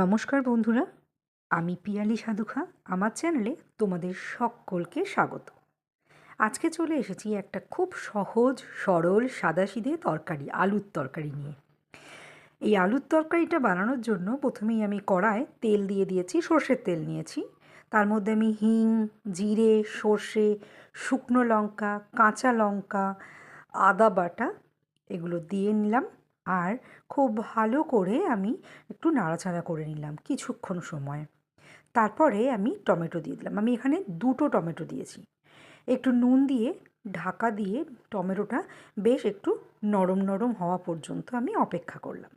নমস্কার বন্ধুরা, আমি পিয়ালি সাধুখা, আমার চ্যানেলে তোমাদের সকলকে স্বাগত। আজকে চলে এসেছি একটা খুব সহজ, সরল, সাদাসিধে তরকারি, আলুর তরকারি নিয়ে। এই আলুর তরকারিটা বানানোর জন্য প্রথমেই আমি কড়ায় তেল দিয়ে দিয়েছি, সর্ষের তেল নিয়েছি। তার মধ্যে আমি হিং, জিরে, সর্ষে, শুকনো লঙ্কা, কাঁচা লঙ্কা, আদা বাটা এগুলো দিয়ে নিলাম। আর খুব ভালো করে আমি একটু নাড়াচাড়া করে নিলাম কিছুক্ষণ সময়। তারপরে আমি টমেটো দিয়ে দিলাম। আমি এখানে দুটো টমেটো দিয়েছি। একটু নুন দিয়ে, ঢাকা দিয়ে টমেটোটা বেশ একটু নরম নরম হওয়া পর্যন্ত আমি অপেক্ষা করলাম।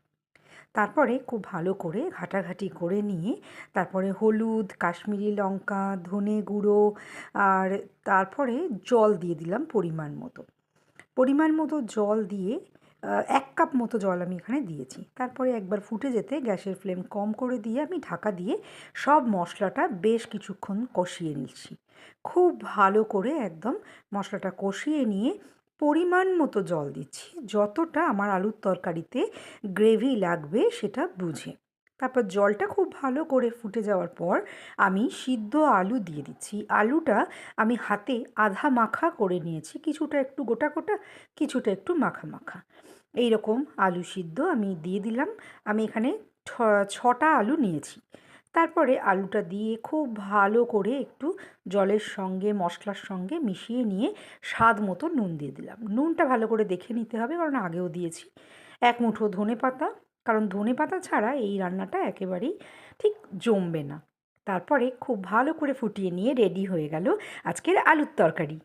তারপরে খুব ভালো করে ঘাটাঘাটি করে নিয়ে, তারপরে হলুদ, কাশ্মীরি লঙ্কা, ধনে গুঁড়ো আর তারপরে জল দিয়ে দিলাম পরিমাণ মতো। পরিমাণ মতো জল দিয়ে এক কাপ মতো জল আমি এখানে দিয়েছি। তারপরে একবার ফুটে যেতে গ্যাসের ফ্লেম কম করে দিয়ে আমি ঢাকা দিয়ে সব মশলাটা বেশ কিছুক্ষণ কষিয়ে নিচ্ছি। খুব ভালো করে একদম মশলাটা কষিয়ে নিয়ে পরিমাণ মতো জল দিচ্ছি। যতটা আমার আলুর তরকারিতে গ্রেভি লাগবে সেটা বুঝে। তারপর জলটা খুব ভালো করে ফুটে যাওয়ার পর আমি সিদ্ধ আলু দিয়ে দিচ্ছি। আলুটা আমি হাতে আধা মাখা করে নিয়েছি। কিছুটা একটু গোটা গোটা, কিছুটা একটু মাখা মাখা। এই রকম আলু সিদ্ধ আমি দিয়ে দিলাম। আমি এখানে ছটা আলু নিয়েছি। তারপরে আলুটা দিয়ে খুব ভালো করে একটু জলের সঙ্গে, মশলার সঙ্গে মিশিয়ে নিয়ে স্বাদ মতো নুন দিয়ে দিলাম। নুনটা ভালো করে দেখে নিতে হবে, কারণ আগেও দিয়েছি। এক মুঠো ধনে পাতা কারণ ধনে পাতা ছাড়া এই রান্নাটা একেবারেই ঠিক জমবে না। তারপরে খুব ভালো করে ফুটিয়ে নিয়ে রেডি হয়ে গেল আজকের আলুর তরকারি।